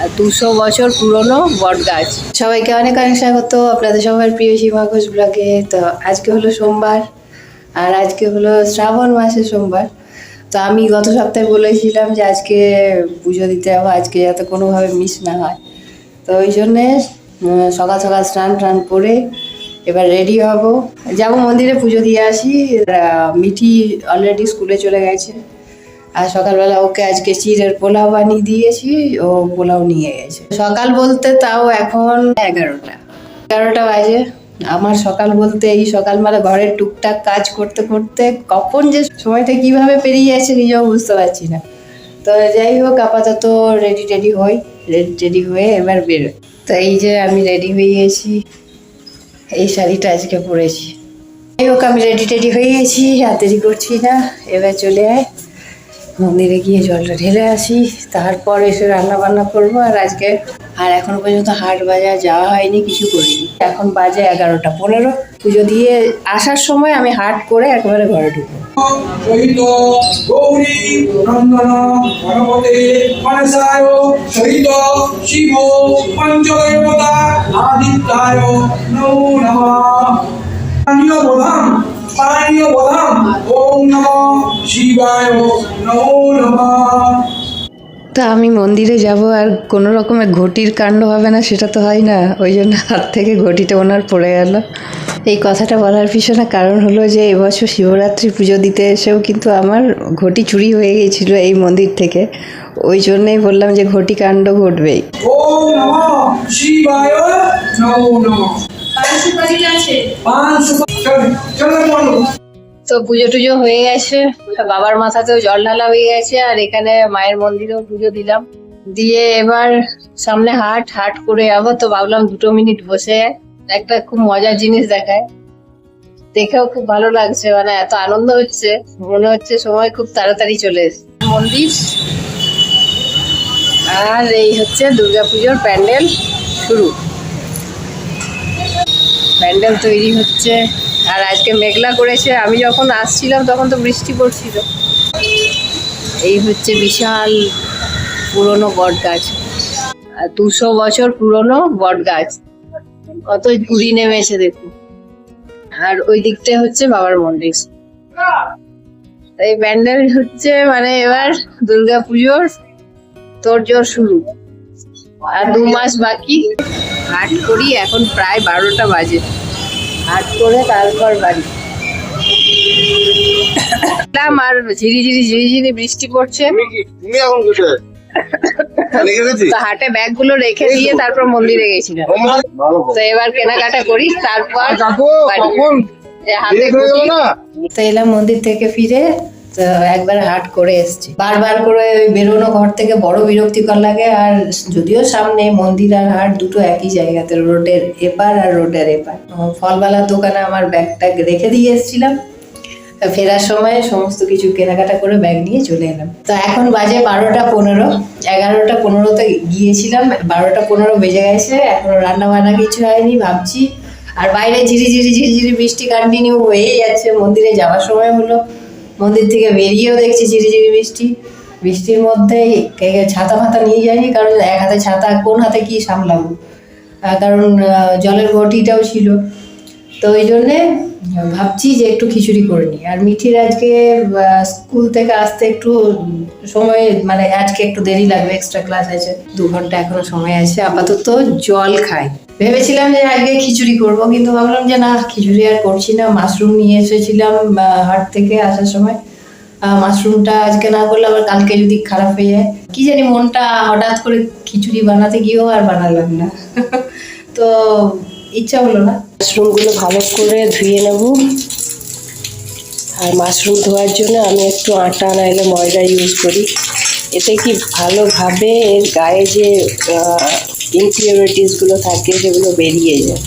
আর দুশো বছর পুরনো বট গাছ সবাইকে অনেক অনেক স্বাগত আপনাদের সবার প্রিয় সীমা ঘোষ ব্লগে। তো আজকে হলো সোমবার, আর আজকে হলো শ্রাবণ মাসের সোমবার। তো আমি গত সপ্তাহে বলেছিলাম যে আজকে পুজো দিতে যাব, আজকে যাতে কোনোভাবে মিস না হয়। তো ওই জন্যে সকাল সকাল স্নান টান করে এবার রেডি হব। যাব মন্দিরে পুজো দিয়ে আসি। মিঠি অলরেডি স্কুলে চলে গেছে। আর সকালবেলা ওকে আজকে চিড়ের পোলাও বানিয়ে দিয়েছি, ও পোলাও নিয়ে গেছে। সকাল বলতে তাও এখন এগারোটা। এগারোটা বাজে। আমার সকাল বলতে এই সকাল মানে ঘরের টুকটাক কাজ করতে করতে কখন যে সময়টা কীভাবে পেরিয়ে যাচ্ছে নিজেও বুঝতে পারছি না। তো যাই হোক, আপাতত রেডি টেডি হই। রেডি টেডি হয়ে এবার বেরোই। তো এই যে আমি রেডি হয়ে গেছি। এই শাড়িটা আজকে পরেছি। যাই হোক, আমি রেডি টেডি হয়ে গেছি, আর দেরি করছি না। এবার চলে আয়। মন্দিরে গিয়ে জলটা ঢেলে আসি, তারপর এসে রান্না বান্না করব, আর আজকে আর এখনও পর্যন্ত হাট বাজার যাওয়া হয়নি, কিছু করিনি। এখন বাজে এগারোটা পনেরো। পুজো দিয়ে আসার সময় আমি হাট করে একেবারে ঘরে ঢুকবো। শিবায় নমো নমঃ। তা আমি মন্দিরে যাব আর কোনো রকমের ঘটির কাণ্ড হবে না সেটা তো হয় না। ওই জন্য হাত থেকে ঘটিটা ওনার পড়ে গেল। এই কথাটা বলার পিছনে কারণ হলো যে এবছর শিবরাত্রি পুজো দিতে এসেও কিন্তু আমার ঘটি চুরি হয়ে গিয়েছিল এই মন্দির থেকে। ওই জন্যই বললাম যে ঘটি কাণ্ড ঘটবেই। শিবায় তো পুজো টুজো হয়ে গেছে। বাবার মাথাতেও জল ঢালা হয়ে গেছে আর এখানে মায়ের মন্দিরেও পুজো দিলাম। দিয়ে এবার সামনে হাট হাট করে যাব। তো ভাবলাম দুটো মিনিট বসে একটা খুব মজার জিনিস দেখায়। দেখেও খুব ভালো লাগছে মানে এত আনন্দ হচ্ছে। মনে হচ্ছে সময় খুব তাড়াতাড়ি চলে এসেছে। মন্দির। আর এই হচ্ছে দুর্গাপুজোর প্যান্ডেল শুরু। প্যান্ডেল তৈরি হচ্ছে আর আজকে মেঘলা করেছে, আমি যখন আসছিলাম তখন তো বৃষ্টি পড়ছিল। এই হচ্ছে বিশাল পুরনো বট গাছ দুশো বছর পুরনো বট গাছ কত ঘুরি নেমেছে দেখুন। আর ওই দিকটা হচ্ছে বাবার মন্দির। এই প্যান্ডেল হচ্ছে মানে এবার দুর্গা পুজোর তোড়জোড় শুরু। আর দু মাস বাকি। হাট করি, এখন প্রায় বারোটা বাজে। হাট করে তারপর বাড়ি। আর ঝিরি ঝিরি ঝিরি ঝিরি বৃষ্টি পড়ছে। তুমি এখন কোথায়? তো হাটে ব্যাগগুলো রেখে দিয়ে তারপর মন্দিরে গেছিলাম। তো এবার কেনাকাটা করি তারপর হাতে তো এলাম মন্দির থেকে ফিরে। একবার হাট করে এসেছি। বারবার করে বেরোনো ঘর থেকে বড় বিরক্তিকর লাগে আর যদিও সামনে মন্দির আর হাট দুটো একই জায়গাতে, রোডের এপার আর রোডের এপার। ফলবালার দোকানে আমার ব্যাগটা রেখে দিয়ে এসেছিলাম। ফেরার সময় সমস্ত কিছু কেনাকাটা করে ব্যাগ নিয়ে চলে এলাম। তো এখন বাজে বারোটা পনেরো। এগারোটা পনেরোতে গিয়েছিলাম, বারোটা পনেরো বেজে গেছে, এখনও রান্না বান্না কিছু হয়নি ভাবছি। আর বাইরে ঝিরি ঝিরি ঝিরি ঝিরি বৃষ্টি কন্টিনিউ হয়েই যাচ্ছে, মন্দিরে যাওয়ার সময় হলো। মন্দির থেকে বেরিয়েও দেখছি ঝিরি বৃষ্টি বৃষ্টির মধ্যে ছাতা ফাতা নিয়ে যাইনি কারণ এক হাতে ছাতা, কোন হাতে কি সামলাবো? কারণ জলের বটিটাও ছিল। তো ওই জন্যে ভাবছি যে একটু খিচুড়ি করে নিই। আর মিঠির আজকে স্কুল থেকে আসতে একটু সময় মানে আজকে একটু দেরি লাগবে এক্সট্রা ক্লাস আছে, দু ঘণ্টা এখনও সময় আছে, আপাতত জল খাই। ভেবেছিলাম যে আজকে খিচুড়ি করব, কিন্তু ভাবলাম যে না, খিচুড়ি আর করছি না মাশরুম নিয়ে এসেছিলাম হাট থেকে আসার সময়। মাশরুমটা আজকে না করলে আবার কালকে যদি খারাপ হয়ে যায়। কি জানি মনটা হঠাৎ করে খিচুড়ি বানাতে গিয়েও আর বানালাম না। তো ইচ্ছা হলো না। মাশরুমগুলো ভালো করে ধুয়ে নেব। আর মাশরুম ধোয়ার জন্য আমি একটু আটা নাইলে ময়দা ইউজ করি। এতে কি ভালোভাবে এর গায়ে যে ইনফিউরিটিসগুলো থাকে, সেগুলো বেরিয়ে যায়।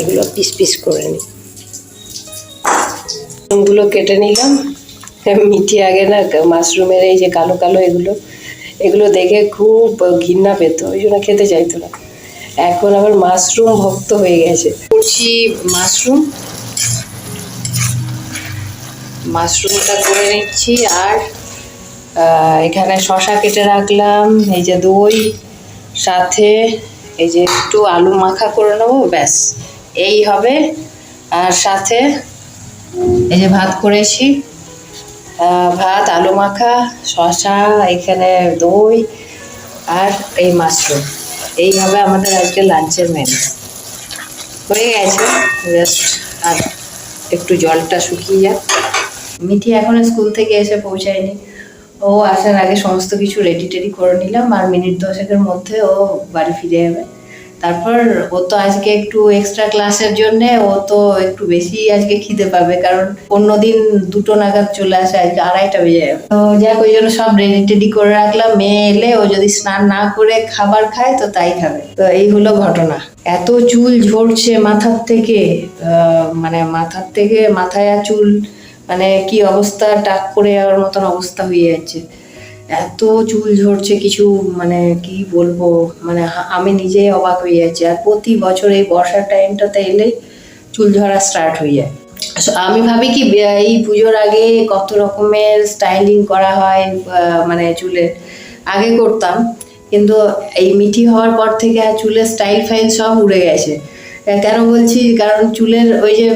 এগুলো পিস পিস করে নিই। কেটে নিলাম। মিঠি আগে না মাশরুমের এই যে কালো কালো এগুলো এগুলো দেখে খুব ঘৃণা পেত, ওই জন্য খেতে চাইতো না। এখন আবার মাশরুম ভক্ত হয়ে গেছে। করছি মাশরুম। মাশরুমটা করে নিচ্ছি আর এখানে শশা কেটে রাখলাম, এই যে দই, সাথে এই যে একটু আলু মাখা করে নেব, ব্যাস, এই হবে। আর সাথে এই যে ভাত করেছি। ভাত, আলু মাখা শশা এখানে দই আর এই মাশরুম। এই হবে আমাদের আজকে লাঞ্চের মেনু হয়ে গেছে। আর একটু জলটা শুকিয়ে যাক। মিঠি এখনও স্কুল থেকে এসে পৌঁছায়নি। ও আসার আগে সমস্ত কিছু রেডি টেডি করে নিলাম। আর মিনিট দশেকের মধ্যে ও বাড়ি ফিরে যাবে। তারপর ও তো আজকে একটু এক্সট্রা ক্লাসের জন্য ও তো একটু বেশি আজকে খিদে পাবে, কারণ অন্যদিন দুটো নাগাদ চলে আসে, আজকে আড়াইটা বেজে যাবে। তো যাক, ওই জন্য সব রেডি টেডি করে রাখলাম। মেয়ে এলে ও যদি স্নান না করে খাবার খায়, তো তাই খাবে। তো এই হলো ঘটনা। এত চুল ঝরছে মাথার থেকে মানে মাথার থেকে মাথায় চুল মানে কি অবস্থা, টাক করে যাওয়ার মতন অবস্থা হয়ে যাচ্ছে। এত চুল ঝরছে কিছু মানে কি বলব মানে আমি নিজেই অবাক হয়ে যাচ্ছি। আর প্রতি বছর এই বর্ষার টাইমটাতে এলেই চুল ঝরা স্টার্ট হয়ে যায়। আমি ভাবি কি এই পুজোর আগে কত রকমের স্টাইলিং করা হয় মানে চুলের আগে করতাম, কিন্তু এই মিঠি হওয়ার পর থেকে আর চুলের স্টাইল ফাইল সব উড়ে গেছে। কেন বলছি? কারণ চুলের ওই যে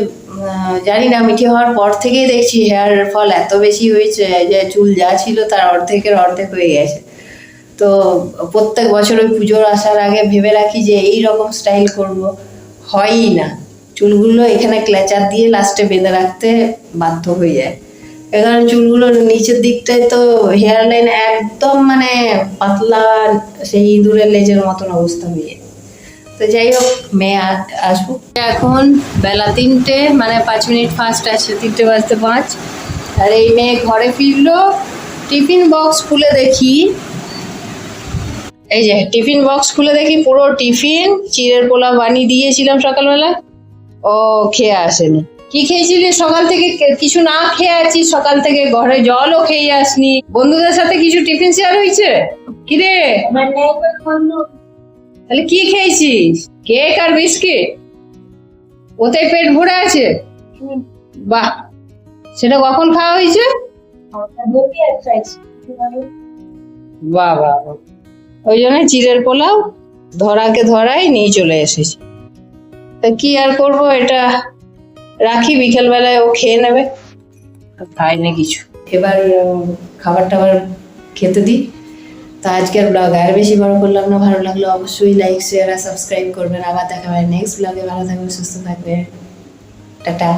জানি না, মিঠি হওয়ার পর থেকেই দেখছি হেয়ার ফল এত বেশি হয়েছে যে চুল যা ছিল তার অর্ধেকের অর্ধেক হয়ে গেছে। তো প্রত্যেক বছর ওই পুজোর আসার আগে ভেবে রাখি যে এই রকম স্টাইল করব। হয়ই না। চুলগুলো এখানে ক্লেচার দিয়ে লাস্টে বেঁধে রাখতে বাধ্য হয়ে যায়। এ কারণে চুলগুলোর নিচের দিকটায় তো হেয়ার লাইন একদম মানে পাতলা, সেই ইঁদুরের লেজের মতন অবস্থা হয়ে যায়। তো যাই হোক মেয়ে আ- আসুক এখন বেলা তিনটে মানে পাঁচ মিনিট ফার্স্ট আছে, তিনটে বাজতে পাঁচ। আর এই মেয়ে ঘরে ফিরলো, টিফিন বক্স খুলে দেখি। এই যে, টিফিন বক্স খুলে দেখি, পুরো টিফিন, চিড়ের পোলাও বানিয়ে দিয়েছিলাম সকালবেলা। ও খেয়ে আসেনি। কি খেয়েছিলি? সকাল থেকে কিছু না খেয়ে আছিস সকাল থেকে ঘরে জলও খেয়ে আসনি। বন্ধুদের সাথে কিছু টিফিন শেয়ার হয়েছে? কিরে? তাহলে কি খেয়েছিস? কেক আর বিস্কিট? ওতে পেট ভরে আছে? বাহ। সেটা কখন খাওয়া হয়েছে? বাহ বাহ বাহ। ওই জন্য চিড়ের পোলাও ধরাকে ধরাই নিয়ে চলে এসেছি। তা কি আর করব এটা? রাখি বিকেল বেলায় ও খেয়ে নেবে। খাই না কিছু। এবার খাবার টাবার খেতে দিই। তো আজকের ব্লগ আর বেশি বড় করলাম না, ভালো লাগল অবশ্যই লাইক শেয়ার আর সাবস্ক্রাইব করবেন। আবার দেখা হবে নেক্সট ব্লগে ভালো থাকবে সুস্থ থাকবে টাটা।